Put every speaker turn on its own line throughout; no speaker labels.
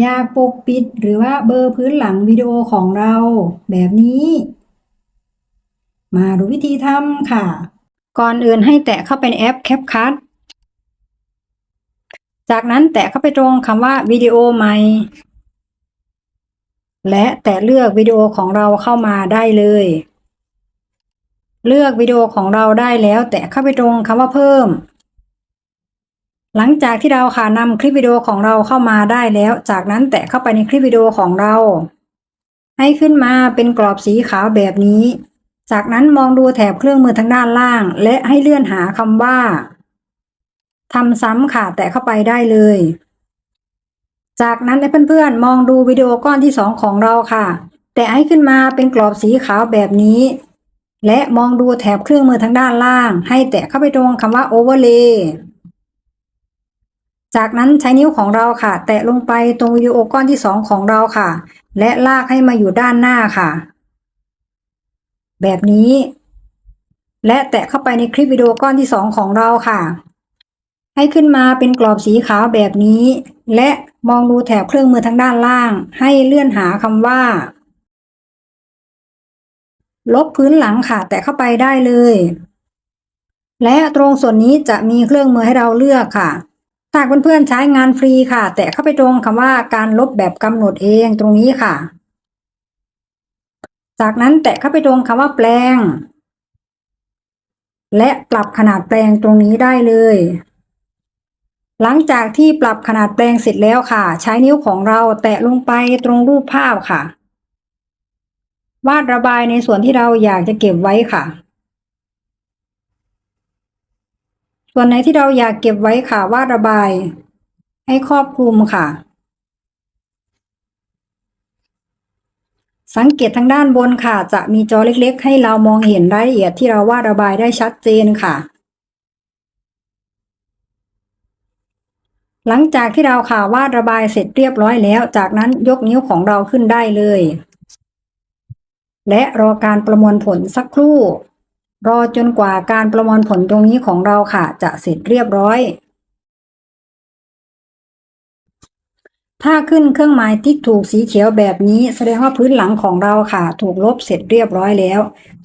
อยากปกปิดหรือว่าเบอร์พื้นหลังวิดีโอของเรา แบบนี้ มาดูวิธีทำค่ะ ก่อนอื่นให้แตะเข้าไปในแอป CapCut จากนั้นแตะเข้าไปตรงคำว่าวิดีโอใหม่ และแตะเลือกวิดีโอของเราเข้ามาได้เลย เลือกวิดีโอของเราได้แล้ว แตะเข้าไปตรงคำว่าเพิ่ม หลังจากที่เราค่ะนำคลิปวิดีโอของเราเข้ามาได้แล้ว จากนั้นแตะเข้าไปในคลิปวิดีโอของเรา ให้ขึ้นมาเป็นกรอบสีขาวแบบนี้ จากนั้นมองดูแถบเครื่องมือทางด้านล่าง และให้เลื่อนหาคำว่าทำซ้ำค่ะแตะเข้าไปได้เลย จากนั้นให้เพื่อนๆ มองดูวิดีโอก้อนที่สองของเราค่ะ แตะให้ขึ้นมาเป็นกรอบสีขาวแบบนี้ และมองดูแถบเครื่องมือทางด้านล่าง ให้แตะเข้าไปตรงคำว่า overlay จากนั้นใช้นิ้วของเราค่ะ แตะลงไปตรงวิดีโอก้อนที่สองของเราค่ะ และลากให้มาอยู่ด้านหน้าค่ะ แบบนี้ และแตะเข้าไปในคลิปวิดีโอก้อนที่สองของเราค่ะ ให้ขึ้นมาเป็นกรอบสีขาวแบบนี้ และมองดูแถบเครื่องมือทางด้านล่าง ให้เลื่อนหาคำว่า ลบพื้นหลังค่ะ แตะเข้าไปได้เลย และตรงส่วนนี้จะมีเครื่องมือให้เราเลือกค่ะ ถ้าเพื่อนๆใช้งานฟรีค่ะ แตะเข้าไปตรงคำว่าการลบแบบกำหนดเองตรงนี้ค่ะ จากนั้นแตะเข้าไปตรงคำว่าแปลง และปรับขนาดแปลงตรงนี้ได้เลย หลังจากที่ปรับขนาดแปลงเสร็จแล้วค่ะ ใช้นิ้วของเราแตะลงไปตรงรูปภาพค่ะ วาดระบายในส่วนที่เราอยากจะเก็บไว้ค่ะ ส่วนไหนที่เราอยากเก็บไว้ค่ะวาดระบาย ให้ครอบคลุมค่ะ สังเกตทางด้านบนค่ะ จะมีจอเล็กๆ ให้เรามองเห็นรายละเอียดที่เราวาดระบายได้ชัดเจนค่ะ หลังจากที่เราค่ะวาดระบายเสร็จเรียบร้อยแล้ว จากนั้นยกนิ้วของเราขึ้นได้เลย และรอการประมวลผลสักครู่ รอจนกว่าการประมวลผลตรงนี้ของเราค่ะ จะเสร็จเรียบร้อย ถ้าขึ้นเครื่องหมายติ๊กถูกสีเขียวแบบนี้ แสดงว่าพื้นหลังของเราค่ะ ถูกลบเสร็จเรียบร้อยแล้ว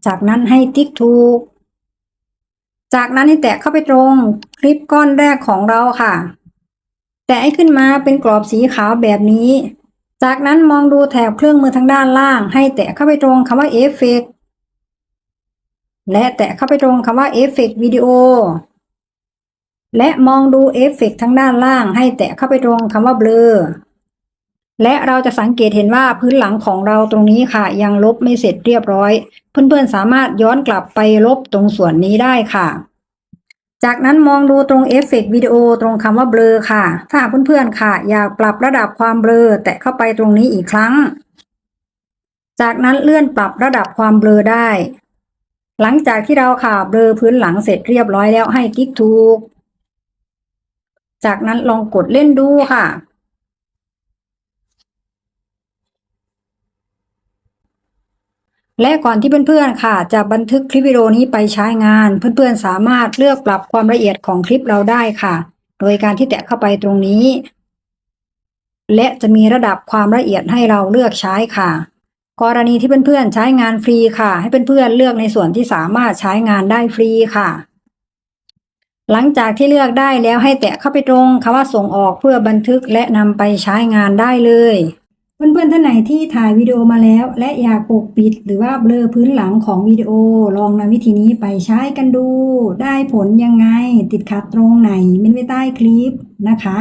จากนั้นให้ติ๊กถูก จากนั้นให้แตะเข้าไปตรงคลิปก้อนแรกของเราค่ะ แตะให้ขึ้นมาเป็นกรอบสีขาวแบบนี้ จากนั้นมองดูแถบเครื่องมือทางด้านล่าง ให้แตะเข้าไปตรงคำว่าเอฟเฟก และแตะเข้าไปตรงคำว่าเอฟเฟกวิดีโอและมองดูเอฟเฟกทางด้านล่างให้แตะเข้าไปตรงคำว่าเบลอและเราจะสังเกตเห็นว่าพื้นหลังของเราตรงนี้ค่ะ ยังลบไม่เสร็จเรียบร้อย เพื่อนๆสามารถย้อนกลับไปลบตรงส่วนนี้ได้ค่ะ จากนั้นมองดูตรงเอฟเฟกวิดีโอตรงคำว่าเบลอค่ะ ถ้าเพื่อนๆค่ะ อยากปรับระดับความเบลอแตะเข้าไปตรงนี้อีกครั้ง จากนั้นเลื่อนปรับระดับความเบลอได้ หลังจากที่เราค่ะเบลอพื้นหลังเสร็จเรียบร้อยแล้วให้ติ๊กถูก จากนั้นลองกดเล่นดูค่ะ และก่อนที่เพื่อนๆค่ะ จะบันทึกคลิปวิดีโอนี้ไปใช้งาน เพื่อนๆสามารถเลือกปรับความละเอียดของคลิปเราได้ค่ะ โดยการที่แตะเข้าไปตรงนี้ และจะมีระดับความละเอียดให้เราเลือกใช้ค่ะ กรณีที่เพื่อนๆใช้งานฟรีค่ะ ให้เพื่อนๆเลือกในส่วนที่สามารถใช้งานได้ฟรีค่ะ หลังจากที่เลือกได้แล้วให้แตะเข้าไปตรงคำว่าส่งออกเพื่อบันทึกและนำไปใช้งานได้เลยเพื่อนๆท่านไหนที่ถ่ายวิดีโอมาแล้ว และอยากปกปิดหรือว่าเบลอพื้นหลังของวิดีโอ ลองนำวิธีนี้ไปใช้กันดู ได้ผลยังไง ติดขัดตรงไหนเม้นไว้ใต้คลิปนะคะ